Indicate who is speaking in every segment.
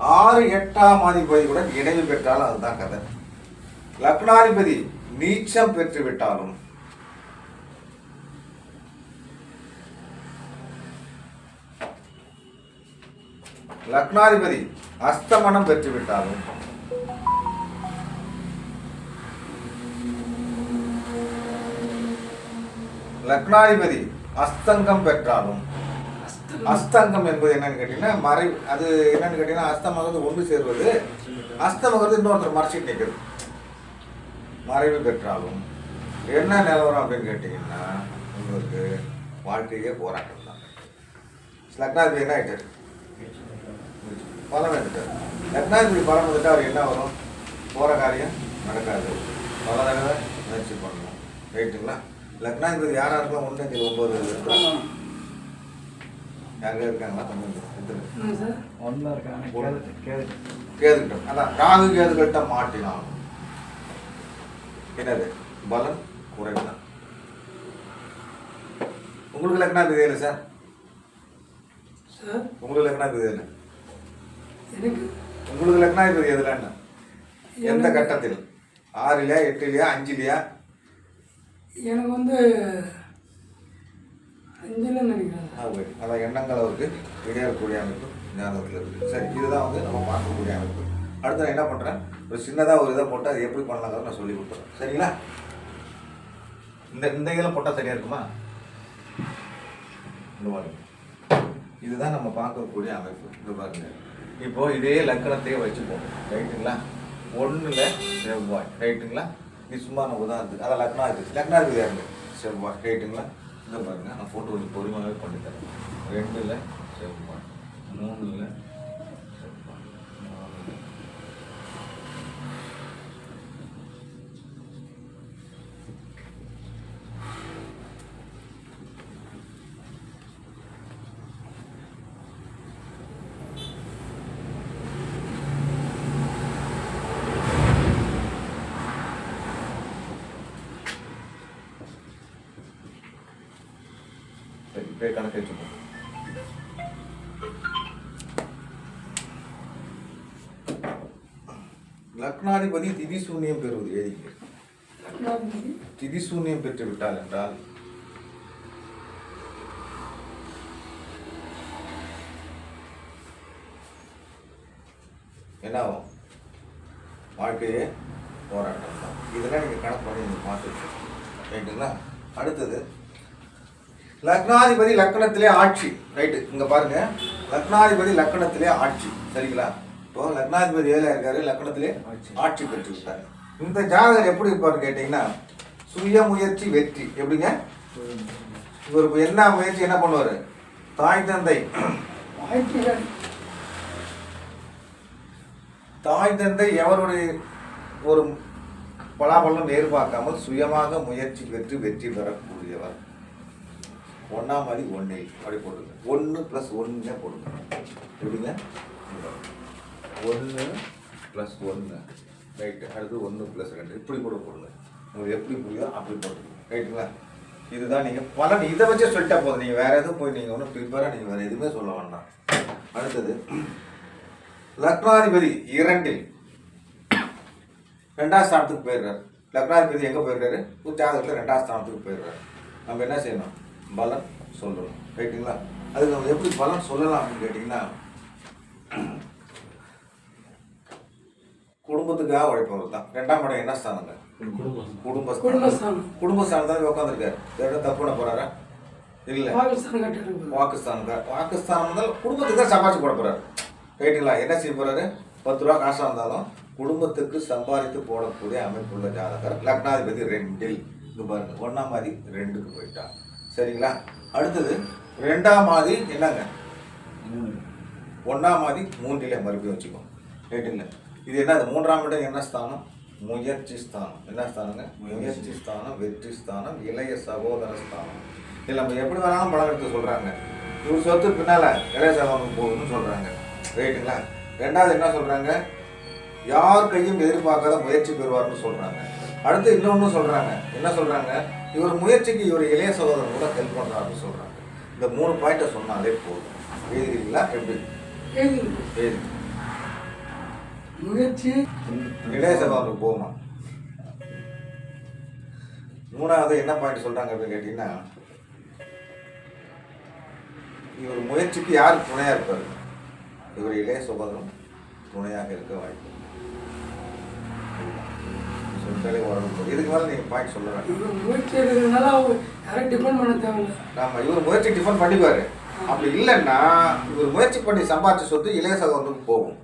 Speaker 1: ஆறு எட்டாம் அதிபதியுடன் இணைவு பெற்றாலும் அதுதான் கதை. லக்னாதிபதி நீச்சம் பெற்று விட்டாலும் லக்னாதிபதி அஸ்தமனம் பெற்று விட்டாலும் லக்னாதிபதி அஸ்தங்கம் பெற்றாலும் அஸ்தங்கம் என்பது என்னன்னு கேட்டீங்கன்னா மறை அது என்னன்னு கேட்டீங்கன்னா அஸ்தமாகிறது ஒன்று சேர்வது அஸ்தமாகிறது இன்னொருத்தர் மறைச்சிட்டு நிற்கிறது மறைவு பெற்றாலும் என்ன நிலவரம் அப்படின்னு கேட்டிங்கன்னா உங்களுக்கு வாழ்க்கையே போராட்டம் தான். லக்னாதிபதி என்ன ஆகிட்டார் பலம் எடுத்தார். லக்னாதிபதி பலம் வந்துட்டு அவர் என்ன வரும்? போகிற காரியம் நடக்காது. பல தடவை முயற்சி பண்ணணும். ரைட்டுங்களா? லக்னாதிபதி யாராக இருக்கலாம் ஒன்று அஞ்சு ஒம்பது இருக்கலாம் யாருக்கா இருக்காங்களா? கொஞ்சம் எடுத்துரு.
Speaker 2: என்னங்க சார்.
Speaker 3: ஒன்றும் இருக்காங்க. கேது கேது.
Speaker 1: கேதுகிட்ட அதான் ராகு கேதுகிட்ட மாட்டினாலும் என்னது? பலம் குறைவு தான். உங்களுக்கு லக்னாதிபதி இல்லை சார்?
Speaker 2: சார்.
Speaker 1: உங்களுக்கு லக்னாதிபதி இல்லை.
Speaker 2: எனக்கு?
Speaker 1: உங்களுக்கு லக்னாதிபதி எதுலன்னா எந்த கட்டத்தில்? ஆறுலையா எட்டுலையா அஞ்சுலையா?
Speaker 2: எனக்கு வந்து அஞ்சில்
Speaker 1: அதான் எண்ணங்கள் அவருக்கு இடையக்கூடிய அமைப்பு ஞாபகத்தில் இருக்குது சரி இதுதான் வந்து நம்ம பார்க்கக்கூடிய அமைப்பு. அடுத்து நான் என்ன பண்ணுறேன் ஒரு சின்னதாக ஒரு இதை போட்டு அது எப்படி பண்ணலாங்கிறத நான் சொல்லி கொடுத்துறேன். சரிங்களா? இந்த இந்த இதில் போட்டால் சரியாக இருக்குமா? இந்த பாருங்க இதுதான் நம்ம பார்க்கக்கூடிய அமைப்பு. இது பாருங்க. இப்போ இதே லக்கணத்தையே வச்சுப்போம். ரைட்டுங்களா? ஒன்றில் செவ்வாய். ரைட்டுங்களா? இது சும்மா நம்ம உதாரணத்துக்கு அதான் லக்னா இருக்குது லக்னா இருக்குது செவ்வாய். ரைட்டுங்களா? இதை பாருங்கள் நான் ஃபோட்டோ கொஞ்சம் பொறுமையாகவே பண்ணித்தரேன். ரெண்டில் செவ்வாய் மூணில் இல்லை சரி கணக்கு வச்சுப்போம் லக்னாதிபதி திதி சூன்யம் பெறுவது எழுதிங்க திதி சூன்யம் பெற்று விட்டால் என்றால்? என்ன ஆகும்? வாழ்க்கையே போராட்டம் தான். இதெல்லாம் நீங்கள் கணக்கு பண்ணி நீங்கள் பார்த்துருக்கீங்க ரைட்டுங்களா அடுத்தது லக்னாதிபதி லக்னத்திலே ஆட்சி. ரைட்டு இங்கே பாருங்க. லக்னாதிபதி லக்னத்திலே ஆட்சி. சரிங்களா? இப்போ லக்னாதிபதி ஏழா இருக்காரு? லக்னத்திலே
Speaker 3: ஆட்சி.
Speaker 1: பெற்று விட்டாரு இந்த ஜாதகர் எப்படி இருப்பாரு கேட்டிங்கன்னா சுய முயற்சி வெற்றி. எப்படிங்க? இவர் என்ன முயற்சி என்ன பண்ணுவார்? தாய் தந்தை. தாய் தந்தை எவருடைய ஒரு பலாபலம் எதிர்பார்க்காமல் சுயமாக முயற்சி பெற்று வெற்றி பெறக்கூடியவர். ஒன்றாம் ஒன் ஒன்றில் அப்படி போடுங்க ஒன்று ப்ளஸ் ஒன்றுனே போடுங்க எப்படிங்க? ஒன்று ப்ளஸ் ஒன்று ரைட்டு அடுத்து ஒன்று ப்ளஸ் ரெண்டு. இப்படி கூட போடுங்க. உங்களுக்கு எப்படி புரியுதோ அப்படி போடுங்க ரைட்டுங்களா இதுதான் நீங்கள் பலன். இதை வச்சே சொல்லிட்டா போதும். நீங்கள் வேறு எதுவும் போய் நீங்கள் ஒன்றும் ப்ரிப்பேராக நீங்கள் வேறு எதுவுமே சொல்ல வேண்டாம். அடுத்தது லக்னாதிபதி இரண்டில் ரெண்டாம் ஸ்தானத்துக்கு போயிடுறாரு. லக்னாதிபதி எங்கே போயிடுறாரு? உச்சாதத்தில் ரெண்டாவது ரெண்டாம் ஸ்தானத்துக்கு போயிடுறாரு. நம்ம என்ன செய்யணும்? பலன் சொல்லணும். ரைட்டுங்களா அதுக்கு நம்ம எப்படி பலன் சொல்லலாம் அப்படின்னு கேட்டிங்கன்னா குடும்பத்துக்காக உழைப்பவர் தான். ரெண்டாம் இடம் என்ன ஸ்தானங்க? குடும்ப
Speaker 2: குடும்பஸ்தானம்.
Speaker 1: குடும்ப ஸ்தானம் தான் உட்காந்துருக்காரு இடம் தப்பு பண்ண போறாரா? இல்லை.
Speaker 2: பாகிஸ்தான் கட்டிருப்பது
Speaker 1: பாகிஸ்தான் வந்தால் குடும்பத்துக்கு தான் சம்பாதிச்சு போட போறாரு. ரைட்டுங்களா என்ன செய்ய போறாரு? பத்து ரூபா காசாக இருந்தாலும் குடும்பத்துக்கு சம்பாதித்து போடக்கூடிய அமைப்புள்ள ஜாதகர் லக்னாதிபதி ரெண்டில். இது பாருங்க ஒன்றாம் மாதி ரெண்டுக்கு போயிட்டா சரிங்களா? அடுத்தது ரெண்டாம் மாதி என்னங்க? ஒன்றாம் மாதி மூன்றிலே மறுபடியும் வச்சுக்கோ ரைட்டுங்களா இது என்னது? மூன்றாம் இடம் என்ன ஸ்தானம்? முயற்சி ஸ்தானம். என்ன ஸ்தானங்க? முயற்சி. ஸ்தானம் வெற்றி ஸ்தானம் இளைய சகோதர ஸ்தானம். இதில் நம்ம எப்படி வேணாலும் படம் எடுத்து சொல்கிறாங்க இவர் சொத்து பின்னால் இளைய சகோதரனுக்கு போகுதுன்னு சொல்கிறாங்க ரைட்டுங்களா ரெண்டாவது என்ன சொல்கிறாங்க யார் கையும் எதிர்பார்க்காத முயற்சி பெறுவார்னு சொல்கிறாங்க அடுத்து இன்னொன்று சொல்கிறாங்க என்ன சொல்கிறாங்க இவர் முயற்சிக்கு இவர் இளைய சகோதரன் கூட ஹெல்ப் பண்ணுறாருன்னு சொல்கிறாங்க இந்த மூணு பாயிண்ட்டை சொன்னாலே போதும். எழுதுறீங்களா எப்படி?
Speaker 2: எழுதி முயற்சி.
Speaker 1: இளைய சகோதரனுக்கு போகுமா மூணாவது என்ன பாயிண்ட் சொல்றாங்க அப்படின்னு கேட்டீங்கன்னா இவர் முயற்சிக்கு யார் துணையா இருப்பார்? இவர் இளைய சகோதரன் துணையாக இருக்க வாய்ப்பு சொல்லிட்டாலே வரணும் இதுக்கு மேலே நீங்கள் பாயிண்ட் சொல்ல வேண்டாம்.
Speaker 2: இவர் முயற்சி எடுக்கிறதுனால அவங்க யாரும் டிபெண்ட் பண்ண தேவையில்ல.
Speaker 1: நாம இவர் முயற்சி டிஃபன் பண்ணிப்பாரு அப்படி இல்லைன்னா இவர் முயற்சி பண்ணி சம்பாதிச்ச சொத்து இளைய சகோதரனுக்கு போகும்.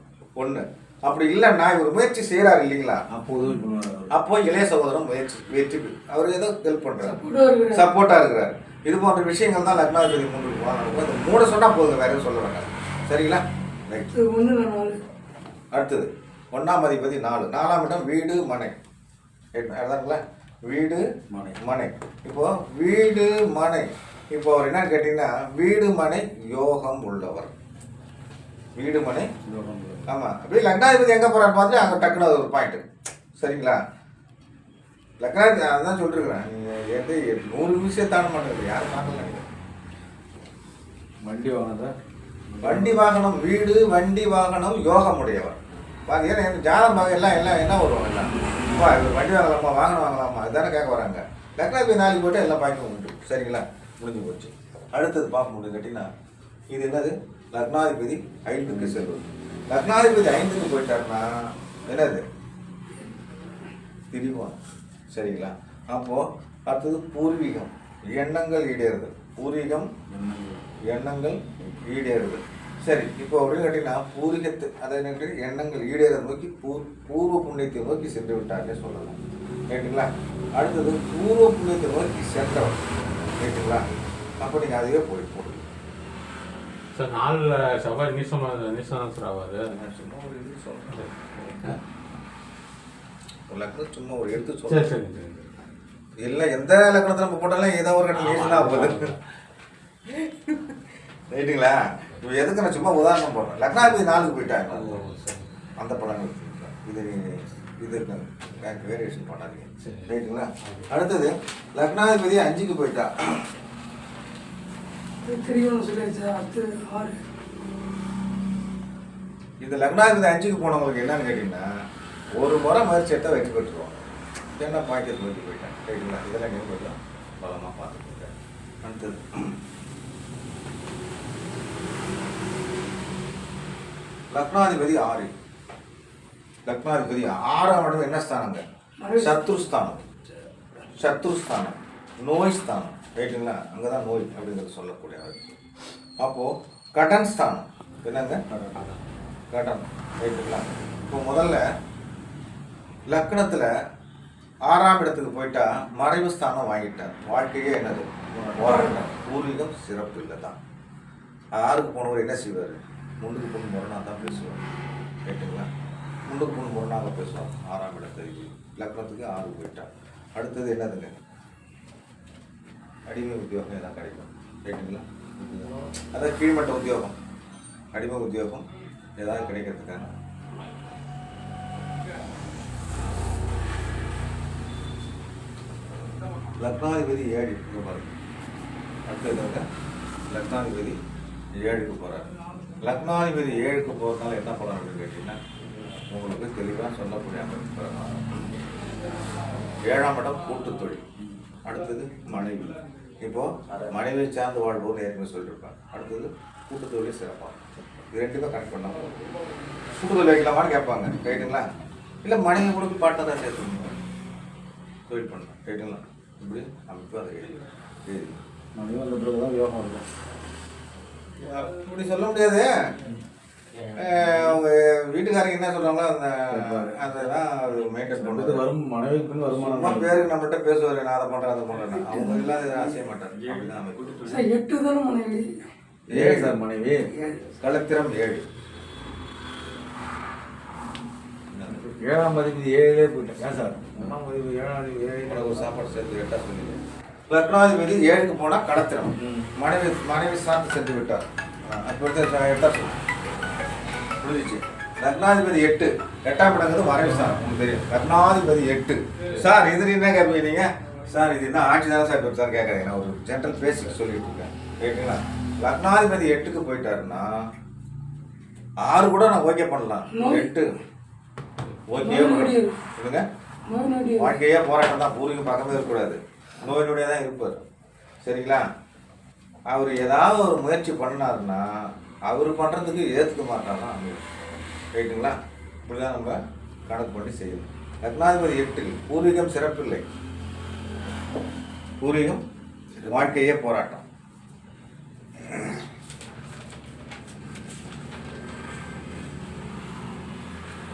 Speaker 1: ஒண்ணு. அப்படி இல்லைன்னா இவர் முயற்சி செய்கிறாரு இல்லைங்களா?
Speaker 3: அப்போ உதவி பண்ணுவார் அவர்.
Speaker 1: அப்போ இளைய சகோதரன் முயற்சி வெற்றிக்கு அவர் ஏதோ ஹெல்ப் பண்றாரு.
Speaker 2: கூட இருக்கிற
Speaker 1: சப்போர்ட்டா இருக்கிறாரு. இது போன்ற விஷயங்கள் தான் லக்னாதிபதி மூன்று போகணும் இந்த மூணு சொன்னா போதும் வேற எதுவும் சொல்ல வேண்டாம். சரிங்களா?
Speaker 2: ஒன்று
Speaker 1: அடுத்தது. ஒண்ணாம் அதிபதி நாலு. நாலாம் இடம் வீடு மனை. அதாங்களா வீடு
Speaker 3: மனை.
Speaker 1: மனை. இப்போ வீடு மனை. இப்போ அவர் என்னன்னு கேட்டீங்கன்னா வீடு மனை யோகம் உள்ளவர். வீடு மனை
Speaker 3: யோகம் உள்ளவர்.
Speaker 1: ஆமா. அப்படியே லக்னாதிபதி எங்க போறாரு பார்த்து அங்க டக்குனு அது ஒரு பாயிண்ட் சரிங்களா? லக்னாதிபதி அதான் சொல்லிருக்கிறேன். நீங்க எது நூறு விஷயம் தாண்ட மாட்டேங்குது யாரும் பார்க்கல
Speaker 3: வண்டி வாங்கினதா?
Speaker 1: வண்டி வாகனம் வீடு வண்டி வாகனம் யோகம் உடையவர். எனக்கு ஜாதகம் எல்லாம் எல்லாம் என்ன வருவாங்க எல்லாம். வாங்கலாமா இவர் வண்டி வாங்கலாமா வாகனம் வாங்கலாமா இதுதானே கேட்க வராங்க. லக்னாதிபதி நாளைக்கு போட்டு எல்லாம் பாய்க்கும் உண்டு. சரிங்களா? முடிஞ்சு போச்சு. அடுத்தது பார்க்க முடியும் கேட்டிங்கன்னா இது என்னது? லக்னாதிபதி ஐந்துக்கு செல்வது. லக்னாதிபதி ஐந்துக்கு போயிட்டாருன்னா என்னது? திரிவோம் சரிங்களா? அப்போது அடுத்தது பூர்வீகம். எண்ணங்கள் ஈடேறுதல். பூர்வீகம்
Speaker 3: எண்ணங்கள்.
Speaker 1: எண்ணங்கள் ஈடேறுதல். சரி இப்போ அப்படின்னு கேட்டீங்கன்னா பூர்வீகத்து அதை என்னட்டு எண்ணங்கள் ஈடேறதை நோக்கி பூர் பூர்வ புண்ணியத்தை நோக்கி சென்று விட்டார்னே சொல்லலாம். கேட்டுங்களா? அடுத்தது பூர்வ புண்ணியத்தை நோக்கி சென்றவர். கேட்டுங்களா? அப்போ நீங்கள் அதுவே போய் போடுங்க.
Speaker 4: சார் நாலுல செவ்வாய் நீசமா நீசம் சார்
Speaker 1: நான் சும்மா ஒரு இது சொல்கிறேன் சும்மா ஒரு எடுத்து சொல்கிறேன்
Speaker 4: சரி சரி
Speaker 1: இல்லை எந்த லக்னத்தில் நம்ம போட்டாலும் ஏதோ ஒரு கட்டம் நீசம் தான் போகுது. ரைட்டுங்களா? இப்போ எதுக்கு நான் சும்மா உதாரணம் போடுறேன். லக்னாதிபதி நாளுக்கு போயிட்டாங்க. அந்த படம் இது இது பேங்க் வேரியேஷன் பண்ணாதீங்க.
Speaker 4: சரி.
Speaker 1: ரைட்டுங்களா? அடுத்தது லக்னாதிபதி அஞ்சுக்கு போயிட்டா. இந்த லக்னாதிபதி அஞ்சுக்கு போனவங்களுக்கு என்னன்னு கேட்டிங்கன்னா ஒரு முறை முயற்சி எடுத்தால் வெற்றி பெற்றுருவாங்க. என்ன பாக்கியத்தை நோக்கி போயிட்டேன். ரைட்டுங்களா? இதெல்லாம் நீங்கள் கொஞ்சம் பலமாக பார்த்துக்கோங்க அடுத்தது லக்னாதிபதி ஆறு. லக்னாதிபதி ஆறாம் இடம் என்ன ஸ்தானங்க சத்ருஸ்தானம். சத்ருஸ்தானம். நோய் ஸ்தானம். ரைட்டுங்களா அங்கே தான் நோய் அப்படிங்கிறது சொல்லக்கூடிய ஆள். அப்போ கடன் ஸ்தானம். என்னங்க? கடன். ரைட்டுங்களா இப்போ முதல்ல லக்னத்தில் ஆறாம் இடத்துக்கு போயிட்டா மறைவு ஸ்தானம் வாங்கிட்டார். வாழ்க்கையே என்னது? போராட்டம். பூர்வீகம் சிறப்பு இல்லை தான் ஆறுக்கு போனவர் என்ன செய்வார்? முண்டுக்கு பொண்ணு முரணாக தான் பேசுவார். ரைட்டுங்களா முண்டுக்கு பொண்ணு முரணாக பேசுவார். ஆறாம் இடத்துக்கு லக்னத்துக்கு ஆறு போயிட்டான் அடுத்தது என்னதுங்க? அடிமை உத்தியோகம் எதாவது கிடைக்கும்? ரைட்டுங்களா அதான் கீழ்மட்ட உத்தியோகம். அடிமை உத்தியோகம் ஏதாவது கிடைக்கிறதுக்கான லக்னாதிபதி ஏழு பாருங்க அடுத்தது லக்னாதிபதி ஏழுக்கு போகிறார் லக்னாதிபதி ஏழுக்கு போகிறதுனால என்ன பலன் அப்படின்னு கேட்டிங்கன்னா உங்களுக்கு தெளிவாக சொல்லக்கூடிய அமைப்பு ஏழாம் இடம் கூட்டுத் தொழில் அடுத்தது மனைவி. இப்போ மனைவி சார்ந்து வாழ்வோம்னு ஏற்கனவே சொல்லியிருப்பேன் அடுத்தது கூட்டுத்தொழில் சிறப்பாக இது ரெண்டுமே கனெக்ட் பண்ணால் கூட்டுத்தொழில் வைக்கலாமான்னு கேட்பாங்க. ரைட்டுங்களா இல்லை மனைவி கொடுக்க பாட்டை சேர்த்துக்கணும். தொழில் பண்ணலாம். ரைட்டுங்களா இப்படி அமைப்பு அதை எழுதி எழுதி
Speaker 3: மனைவி வந்துட்டு தான் யோகம் இருக்கும்.
Speaker 1: அப்படி சொல்ல முடியாது. அவங்க வீட்டுக்காரங்க என்ன சொல்றாங்களோ அந்த அதுதான் அது மெயின்டைன் பண்ணுறது
Speaker 3: வரும் மனைவிக்கு பின் வருமானம்.
Speaker 1: பேருக்கு நம்மள்ட்ட பேசுவார் நான் அதை பண்ணுறேன் அதை பண்ணுறேன் அவங்க இல்லாத செய்ய மாட்டார்
Speaker 2: எட்டு தானே மனைவி?
Speaker 3: ஏழு சார் மனைவி.
Speaker 2: ஏழு.
Speaker 1: களத்திரம் ஏழு.
Speaker 3: ஏழாம் பதிவு ஏழே போயிட்டேன் ஏன் சார்? ஒன்றாம் பதிவு ஏழாம் பதிவு ஏழு
Speaker 1: சாப்பாடு சேர்த்து எட்டா சொல்லி லக்னாதிபதி ஏழுக்கு போனால் கடத்திரம்
Speaker 3: ம்.
Speaker 1: மனைவி மனைவி சார்ந்து சென்று விட்டார். அப்போ எட்டா சொல்லு. புரிஞ்சிச்சு? லக்னாதிபதி எட்டு. எட்டாம் இடங்கிறது மறைவு சார் உங்களுக்கு தெரியும். லக்னாதிபதி எட்டு. சார் இது என்ன கேட்பீங்க சார் இது என்ன ஆட்சி தானே சார் இப்போ சார் கேட்குறீங்க? நான் ஒரு ஜென்ரல் பேசிக் சொல்லிட்டு இருக்கேன். ரைட்டுங்களா லக்னாதிபதி எட்டுக்கு போயிட்டாருன்னா ஆறு கூட நான் ஓகே பண்ணலாம். எட்டு. ஓகே. சொல்லுங்க. வாழ்க்கையே போராட்டம் தான். பூர்வீகம் பக்கமே இருக்கக்கூடாது. நோய் நொடியாக தான் இருப்பார். சரிங்களா? அவர் ஏதாவது ஒரு முயற்சி பண்ணாருன்னா அவர் பண்ணுறதுக்கு ஏற்றுக்க மாட்டாருன்னா ரைட்டுங்களா? இப்படிதான் நம்ம கணக்கு பண்ணி செய்யணும். லக்னாதிபதி எட்டில் பூர்வீகம் சிறப்பில்லை. பூர்வீகம் வாழ்க்கையே போராட்டம்.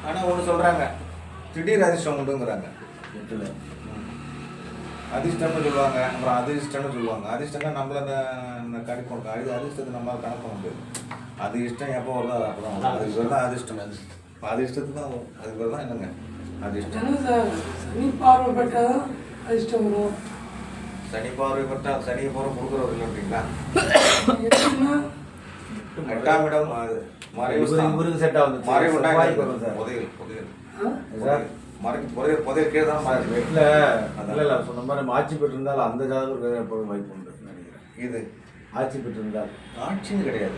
Speaker 1: ஆனால் ஒன்று சொல்கிறாங்க திடீர் அதிர்ஷ்டம் உண்டுங்கிறாங்க.
Speaker 3: எட்டுல.
Speaker 1: அதிர்ஷ்டம்னு சொல்லுவாங்க. அப்புறம் அதிர்ஷ்டம்னு சொல்லுவாங்க. அதிர்ஷ்டம்னா நம்மள அந்த கணக்கு பண்ண அது அதிர்ஷ்டத்தை நம்மளால கணக்கு பண்ண முடியாது. அது இஷ்டம் எப்போ வருதோ அது அப்போ தான் அதுக்கு பேர் தான் அதிர்ஷ்டம். அதிர்ஷ்டத்துக்கு தான் வரும். அதுக்கு பேர் தான் என்னங்க? அதிர்ஷ்டம்.
Speaker 2: சனி பார்வை பட்டாதான் அதிர்ஷ்டம் வரும்.
Speaker 1: சனி பார்வை பட்டா சனியை போகிற கொடுக்குறவர் இல்லை அப்படிங்களா? எட்டாம் இடம் அது மறைவு
Speaker 3: set ஆகுது.
Speaker 1: மறைவு
Speaker 3: செவ்வாய்க்கு வரும்
Speaker 1: மறைக்கு புதையல் புதையல் கீழே தான் மறைவு
Speaker 3: எட்டுல இல்ல சொன்ன மாதிரி நம்ம ஆட்சி பெற்றிருந்தால் அந்த ஜாதகருக்கு எப்போதும் வாய்ப்பு உண்டு நினைக்கிறேன்
Speaker 1: இது.
Speaker 3: ஆட்சி பெற்றிருந்தால்.
Speaker 1: ஆட்சின்னு கிடையாது.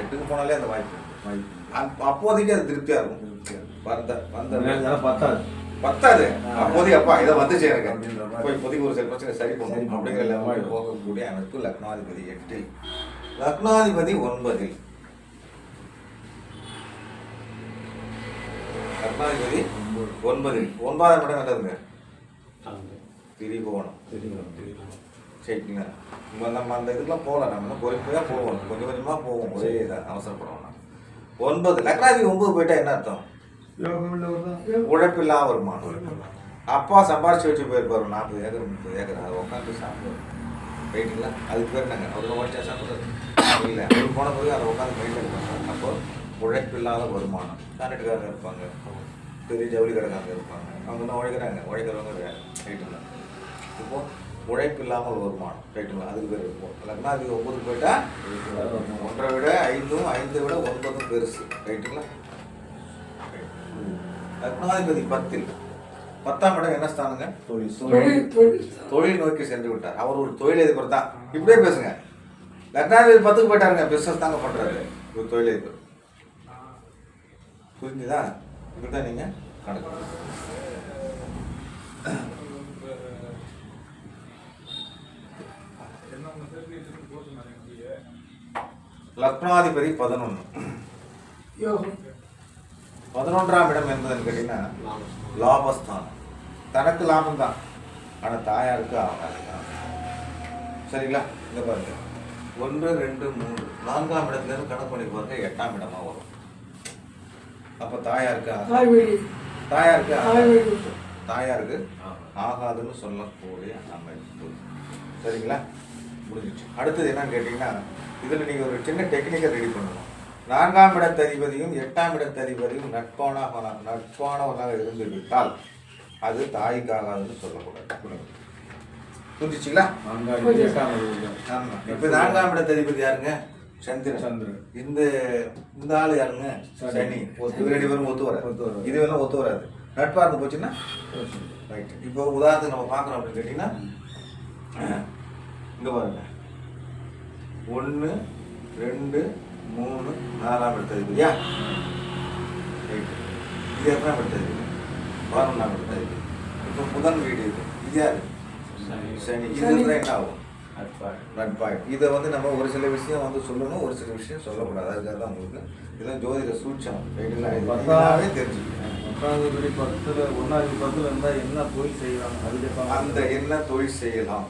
Speaker 1: எட்டுக்கு போனாலே அந்த வாய்ப்பு.
Speaker 3: வாய்ப்பு உண்டு.
Speaker 1: அப்ப- அப்போதைக்கு அது திருப்தியா இருக்கும்.
Speaker 3: திருப்தியா இருக்கும்.
Speaker 1: வந்த வந்த
Speaker 3: பத்தாது.
Speaker 1: பத்தாது. அப்போதைக்கு அப்பா இதை வந்துச்சு எனக்கு.
Speaker 3: அப்படின்ற மாதிரி.
Speaker 1: போய் இப்போதைக்கு ஒரு சில பிரச்சனை சரி பண்ணும். அப்படிங்கிற லெவலில் போகக்கூடிய அமைப்பு லக்னாதிபதி எட்டில். லக்னாதிபதி ஒன்பதில். லக்னாதிபதி ஒன்பதில் ஒன்பதாம் இடம் என்னதுங்க
Speaker 4: தந்தை.
Speaker 1: திரிகோணம்
Speaker 3: தெரியும்
Speaker 1: சரிங்களா நம்ம நம்ம அந்த இதுக்கெல்லாம் போகலாம் நம்ம இன்னும் பொறுமையாக போவோம் கொஞ்சம் கொஞ்சமாக போவோம். ஒரே இதாக அவசரப்படுவோம் நம்ம. ஒன்பது. லக்னாதிபதி ஒன்பது போயிட்டா என்ன அர்த்தம்?
Speaker 3: யோகம் உள்ளவர் தான்.
Speaker 1: உழைப்பில்லா வருமானம். அப்பா சம்பாரிச்சு வச்சு போயிருப்பாரு. நாற்பது ஏக்கர் முப்பது ஏக்கர். அதை உட்காந்து சாப்பிடுவார். ரைட்டுங்களா அதுக்கு பேர் நாங்கள் அவர் உழைச்சா சாப்பிட்றது? இல்லை. அவர் போன பிறகு அதை உட்காந்து மெயின்டைன் பண்ணுறாங்க அப்போ உழைப்பில்லாத வருமானம். கான்ட்ராக்டுக்காரங்க இருப்பாங்க. பெரிய ஜவுளி கடைக்காரங்க இருப்பாங்க. அவங்க தான் உழைக்கிறாங்க. உழைக்கிறவங்க வேறு ரைட்டுங்களா இப்போ உழைப்பில்லாமல் வருமானம். ரைட்டுங்களா அதுக்கு பேர் இருக்கும் லக்னாதிபதி ஒன்பது போயிட்டா ஒன்றை விட ஐந்தும் ஐந்தை விட ஒன்பதும் பெருசு. ரைட்டுங்களா லக்னாதிபதி பத்தில். பத்தாம் இடம் என்ன ஸ்தானங்க?
Speaker 3: தொழில்.
Speaker 2: தொழில் தொழில்
Speaker 1: தொழில் நோக்கி சென்று விட்டார். அவர் ஒரு தொழிலதிபர் தான். இப்படியே பேசுங்க. லக்னாதிபதி பத்துக்கு போயிட்டாருங்க. பிசினஸ் தாங்க பண்றாரு. ஒரு தொழிலதிபர் இப்படி தான் நீங்கள் கணக்கு லக்னாதிபதி பதினொன்று பதினொன்றாம் இடம் என்பதுன்னு கேட்டீங்கன்னா
Speaker 4: லாபஸ்தானம்.
Speaker 1: தனக்கு லாபம் தான். ஆனால் தாயாருக்கு ஆகாது சரிங்களா? இந்த பாருங்க. ஒன்று ரெண்டு மூணு நான்காம் இடத்துல இருந்து கணக்கு பண்ணி பாருங்க எட்டாம் இடமா வரும். அப்ப தாயாருக்கு தாயாருக்கு தாயாருக்கு ஆகாதுன்னு சொல்லக்கூடிய அமைப்பு. சரிங்களா? முடிஞ்சிச்சு. அடுத்தது என்னன்னு கேட்டிங்கன்னா இதில் நீங்கள் ஒரு சின்ன டெக்னிக்கல் ரெடி பண்ணணும். நான்காம் இடத்ததிபதியும் எட்டாம் இடத்ததிபதியும் நட்பானவனாக நட்பானவனாக இருந்து விட்டால் அது தாய்க்கு ஆகாதுன்னு சொல்லக்கூடாது புரிஞ்சிச்சுங்களா?
Speaker 3: நான்காவது எட்டாம் அதிபதி.
Speaker 1: ஆமா. இப்போ நான்காம் இடத்ததிபதி யாருங்க? சந்திரன்.
Speaker 3: சந்திரன்.
Speaker 1: இந்த இந்த ஆளு யாருங்க?
Speaker 3: சனி.
Speaker 1: ஒத்து ரெண்டு பேரும் ஒத்து வராது
Speaker 3: ஒத்து வராது.
Speaker 1: இது வேணா ஒத்து வராது. நட்பா இருந்து போச்சுன்னா ரைட் இப்போ உதாரணத்துக்கு நம்ம பார்க்குறோம் அப்படின்னு கேட்டிங்கன்னா இங்கே பாருங்க. ஒன்று ரெண்டு மூணு நாலாம் எடுத்தது இல்லையா? ரைட் இது எத்தனாம் எடுத்தது பதினொன்றாம் எடுத்தது இப்போ புதன் வீடு இது. இது யாரு?
Speaker 4: சனி.
Speaker 1: சனி. இது என்ன ஆகும்?
Speaker 3: நட்பாய்.
Speaker 1: நட்பாய் இதை வந்து நம்ம ஒரு சில விஷயம் வந்து சொல்லணும் ஒரு சில விஷயம் சொல்லக்கூடாது. அதுக்காக தான் உங்களுக்கு இதெல்லாம் ஜோதிட சூட்சம் இது எல்லாமே தெரிஞ்சுக்கணும்.
Speaker 3: பத்தாம் அதிபதி பத்துல ஒன்னாவது பத்துல இருந்தா என்ன தொழில் செய்யலாம்? அது கேட்பாங்க.
Speaker 1: அந்த என்ன தொழில் செய்யலாம்.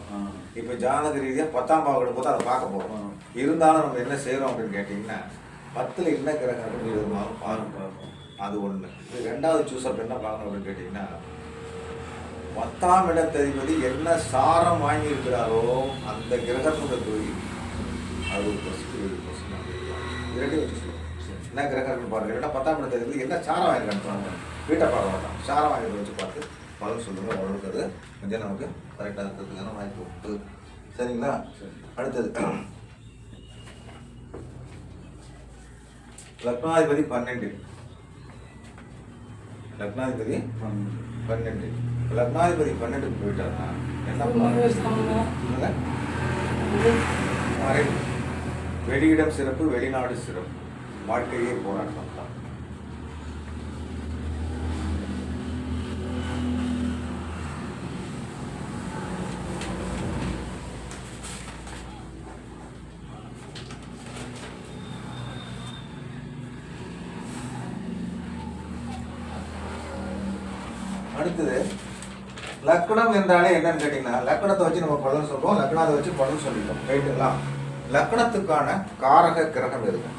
Speaker 1: இப்போ ஜாதக ரீதியாக பத்தாம் பாவம் போது அதை பார்க்க போகிறோம் இருந்தாலும் நம்ம என்ன செய்கிறோம் அப்படின்னு கேட்டிங்கன்னா பத்தில் என்ன கிரகம் இருந்தாலும் பாருங்க அது ஒன்று ரெண்டாவது சூசப் என்ன பார்க்கணும் அப்படின்னு கேட்டிங்கன்னா பத்தாம் இடத்ததிபதி என்ன சாரம் வாங்கியிருக்கிறாரோ அந்த கிரகத்தோட தொழில் அது ஒரு பர்சன்ட் ஏழு இரண்டே வச்சு என்ன கிரகம்னு பாருங்கள் பத்தாம் இடத்ததிபதி என்ன சாரம் வாங்கியிருக்கான்னு பாருங்க. வீட்டை பார்க்க மாட்டோம் சாரம் வாங்கியதை வச்சு பார்த்து பலன் சொல்லுங்கள் உங்களுக்கு அது கொஞ்சம் நமக்கு கரெக்டாக இருக்கிறதுக்கான வாய்ப்பு உண்டு. சரிங்களா? அடுத்தது. லக்னாதிபதி பன்னெண்டு லக்னாதிபதி பன்னெண்டு லக்னாதிபதி பன்னெண்டு போயிட்டாருன்னா என்ன பண்ணுவாங்க வெளியிடம் சிறப்பு வெளிநாடு சிறப்பு. வாழ்க்கையே போராட்டம் தான். அடுத்தது லக்னம் என்றாலே என்னன்னு கேட்டிங்கன்னா லக்னத்தை வச்சு நம்ம பலன் சொல்றோம் லக்னத்தை வச்சு பலன் சொல்லிட்டோம். ரைட்டுங்களா லக்னத்துக்கான காரக கிரகம் எதுவும்